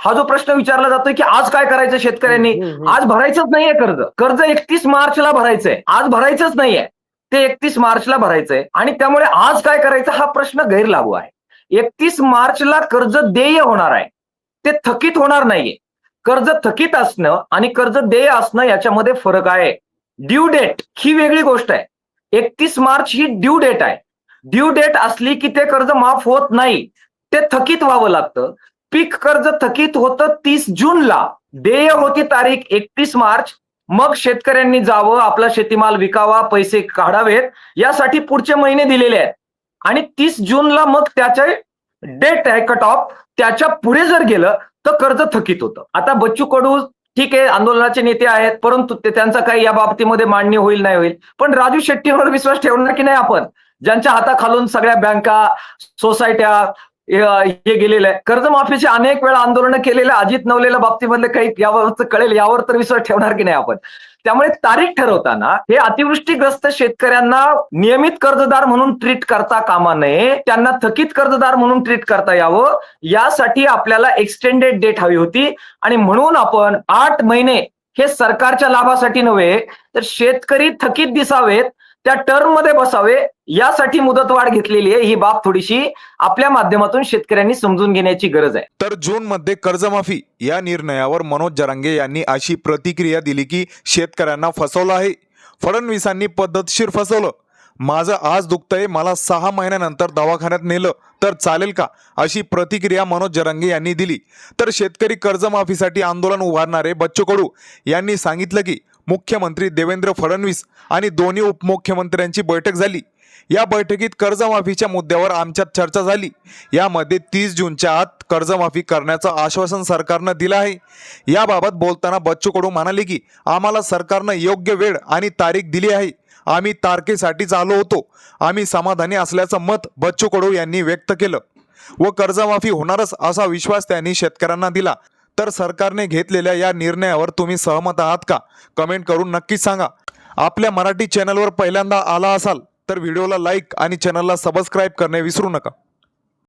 हा जो प्रश्न विचारला जातोय की आज काय करायचं शेतकऱ्यांनी. आज भरायचंच नाहीये कर्ज. कर्ज एकतीस मार्चला भरायचंय. आज भरायचंच नाहीये. ते एकतीस मार्चला भरायचंय. आणि त्यामुळे आज काय करायचं हा प्रश्न गैरलागू आहे. एकतीस मार्चला कर्ज देय होणार आहे. ते थकीत होणार नाहीये. कर्ज थकीत असणं आणि कर्ज देय असणं याच्यामध्ये फरक आहे. ड्यू डेट ही वेगळी गोष्ट आहे. एकतीस मार्च ही ड्यू डेट आहे. ड्यू डेट असली की ते कर्ज माफ होत नाही. ते थकीत व्हावं लागतं. पीक कर्ज थकीत होतं तीस जूनला. देय होती तारीख एकतीस मार्च. मग शेतकऱ्यांनी जावं आपला शेतीमाल विकावा पैसे काढावेत. यासाठी पुढचे महिने दिलेले आहेत. आणि तीस जूनला मग त्याचे डेट आहे कट ऑफ त्याच्या पुढे जर गेलं तर कर्ज थकीत होतं. आता बच्चू कडू ठीक आहे आंदोलनाचे नेते आहेत परंतु ते त्यांचा काही या बाबतीमध्ये मांडणी होईल नाही होईल. पण राजू शेट्टींवर विश्वास ठेवणार की नाही आपण? ज्यांच्या हाताखालून सगळ्या बँका सोसायट्या हे गेलेलं आहे. कर्जमाफीचे अनेक वेळा आंदोलन केलेल्या अजित नवलेल्या बाबतीमधले काही यावर कळेल यावर तर विश्वास ठेवणार की नाही आपण? त्यामुळे तारीख ठरवताना हे अतिवृष्टीग्रस्त शेतकऱ्यांना नियमित कर्जदार म्हणून ट्रीट करता कामा नये त्यांना थकीत कर्जदार म्हणून ट्रीट करता यावं यासाठी आपल्याला एक्सटेंडेड डेट हवी होती. आणि म्हणून आपण आठ महिने हे सरकारच्या लाभासाठी नव्हे तर शेतकरी थकीत दिसावेत त्या टर्ममध्ये बसावे यासाठी मुदतवाढ घेतलेली आहे. ही बाब थोडीशी आपल्या माध्यमातून शेतकऱ्यांनी समजून घेण्याची गरज आहे. तर जून मध्ये कर्जमाफी या निर्णयावर मनोज जरांगे यांनी अशी प्रतिक्रिया दिली की शेतकऱ्यांना फसवलं आहे. फडणवीसांनी पद्धतशीर फसवलं. माझं आज दुखतंय मला सहा महिन्यानंतर दवाखान्यात नेलं तर चालेल का? अशी प्रतिक्रिया मनोज जरांगे यांनी दिली. तर शेतकरी कर्जमाफीसाठी आंदोलन उभारणारे बच्चू कडू यांनी सांगितलं की मुख्यमंत्री देवेंद्र फडणवीस आणि दोन्ही उपमुख्यमंत्र्यांची बैठक झाली. या बैठकीत कर्जमाफीच्या मुद्द्यावर आमच्यात चर्चा झाली. यामध्ये तीस जूनच्या आत कर्जमाफी करण्याचं आश्वासन सरकारनं दिलं आहे. याबाबत बोलताना बच्चू कडू म्हणाले की आम्हाला सरकारनं योग्य वेळ आणि तारीख दिली आहे. आम्ही तारखेसाठीच आलो होतो. आम्ही समाधानी असल्याचं मत बच्चू कडू यांनी व्यक्त केलं. व कर्जमाफी होणारच असा विश्वास त्यांनी शेतकऱ्यांना दिला. तर सरकारने घेतलेल्या या निर्णयावर तुम्ही सहमत आहात का? कमेंट करून नक्कीच सांगा. आपल्या मराठी चॅनलवर पहिल्यांदा आला असाल तर व्हिडिओला लाईक आणि चॅनलला सबस्क्राईब करणे विसरू नका.